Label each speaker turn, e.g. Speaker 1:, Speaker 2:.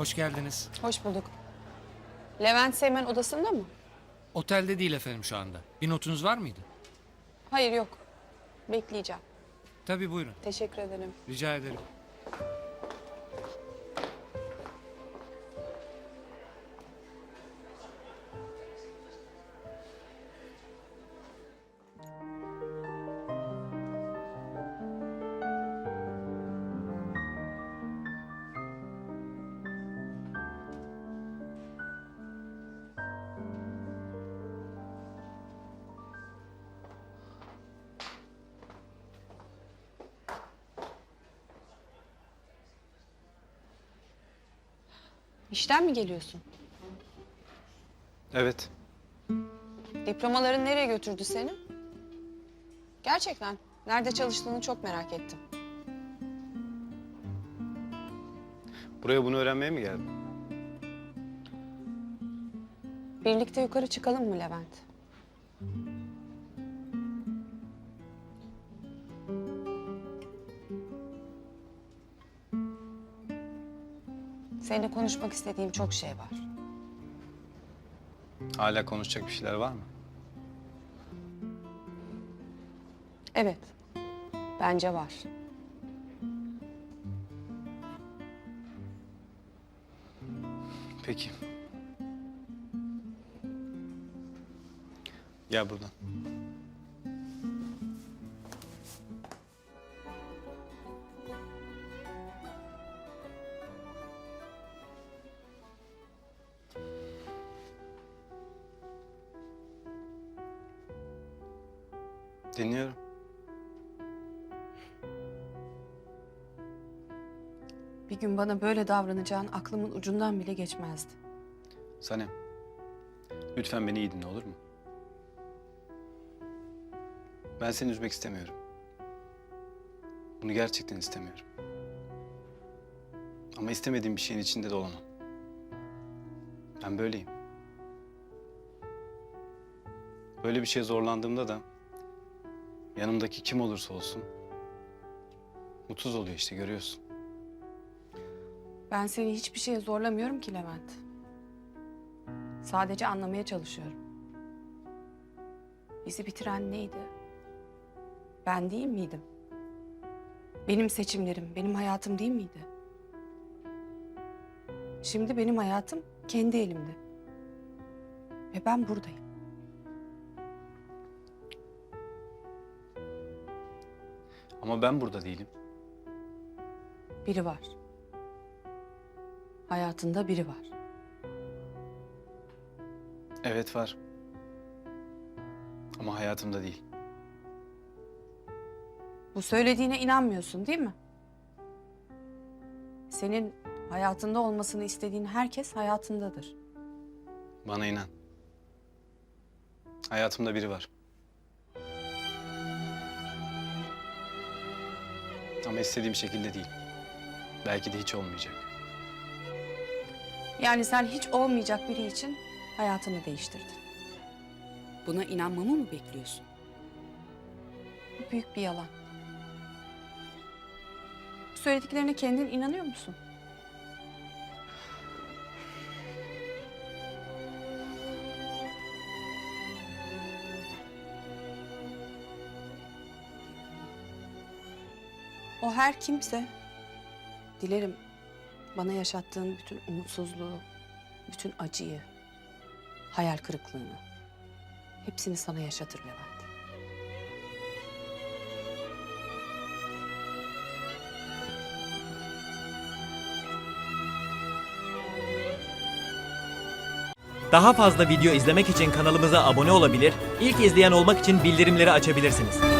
Speaker 1: Hoş geldiniz.
Speaker 2: Hoş bulduk. Levent Seymen odasında mı?
Speaker 1: Otelde değil efendim şu anda. Bir notunuz var mıydı?
Speaker 2: Hayır yok. Bekleyeceğim.
Speaker 1: Tabii buyurun.
Speaker 2: Teşekkür ederim.
Speaker 1: Rica ederim.
Speaker 2: İşten mi geliyorsun?
Speaker 3: Evet.
Speaker 2: Diplomaların nereye götürdü seni? Gerçekten. Nerede çalıştığını çok merak ettim.
Speaker 3: Buraya bunu öğrenmeye mi geldin?
Speaker 2: Birlikte yukarı çıkalım mı Levent? Seninle konuşmak istediğim çok şey var.
Speaker 3: Hala konuşacak bir şeyler var mı?
Speaker 2: Evet. Bence var.
Speaker 3: Peki. Gel buradan. Dinliyorum.
Speaker 2: Bir gün bana böyle davranacağın aklımın ucundan bile geçmezdi.
Speaker 3: Sanem. Lütfen beni iyi dinle olur mu? Ben seni üzmek istemiyorum. Bunu gerçekten istemiyorum. Ama istemediğim bir şeyin içinde de olamam. Ben böyleyim. Böyle bir şeye zorlandığımda da yanımdaki kim olursa olsun mutsuz oluyor işte görüyorsun.
Speaker 2: Ben seni hiçbir şeye zorlamıyorum ki Levent. Sadece anlamaya çalışıyorum. Bizi bitiren neydi? Ben değil miydim? Benim seçimlerim, benim hayatım değil miydi? Şimdi benim hayatım kendi elimde. Ve ben buradayım.
Speaker 3: Ama ben burada değilim.
Speaker 2: Biri var. Hayatında biri var.
Speaker 3: Evet var. Ama hayatımda değil.
Speaker 2: Bu söylediğine inanmıyorsun değil mi? Senin hayatında olmasını istediğin herkes hayatındadır.
Speaker 3: Bana inan. Hayatımda biri var. Ama istediğim şekilde değil. Belki de hiç olmayacak.
Speaker 2: Yani sen hiç olmayacak biri için hayatını değiştirdin.
Speaker 4: Buna inanmamı mı bekliyorsun?
Speaker 2: Bu büyük bir yalan. Söylediklerine kendin inanıyor musun? O her kimse dilerim bana yaşattığın bütün umutsuzluğu, bütün acıyı, hayal kırıklığını hepsini sana yaşatır Levent.
Speaker 5: Daha fazla video izlemek için kanalımıza abone olabilir, ilk izleyen olmak için bildirimleri açabilirsiniz.